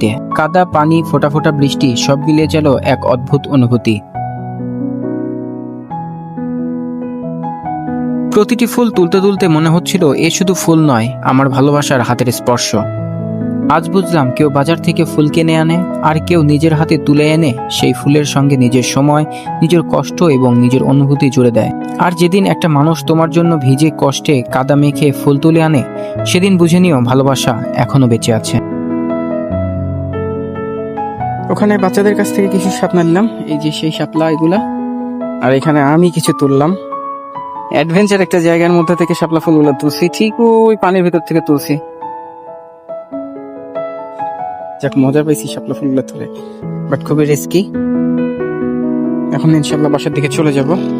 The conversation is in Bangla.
দেখতে কাদা, পানি, ফোটা ফোটা বৃষ্টি, সব মিলিয়ে গেল এক অদ্ভুত অনুভূতি। প্রতিটি ফুল তুলতে তুলতে মনে হচ্ছিল, এ শুধু ফুল নয়, আমার ভালোবাসার হাতের স্পর্শ। আজ বুঝলাম কেউ বাজার থেকে ফুল কিনে আনে, আর কেউ নিজের হাতে তুলে এনে সেই ফুলের সঙ্গে নিজের সময়, নিজের কষ্ট এবং নিজের অনুভূতি জুড়ে দেয়। আর যেদিন একটা মানুষ তোমার জন্য ভিজে কষ্টে কাদা মেখে ফুল তুলে আনে, সেদিন বুঝে নিও ভালোবাসা এখনও বেঁচে আছে। ওখানে বাচ্চাদের কাছ থেকে কিছু শাপলা নিলাম। এই যে সেই শাপলা, এগুলা। আর এখানে আমি কিছু তুললাম। অ্যাডভেঞ্চার একটা জায়গার মধ্যে থেকে শাপলা ফুলগুলো তুলছি। ঠিক ওই পানির ভিতর থেকে তুলছি। যাক, মজা পাইছি শাপলা ফুলগুলো তুলে। বাট খুবই রিস্কি এখন ইনশাল্লাহ বাসার দিকে চলে যাব।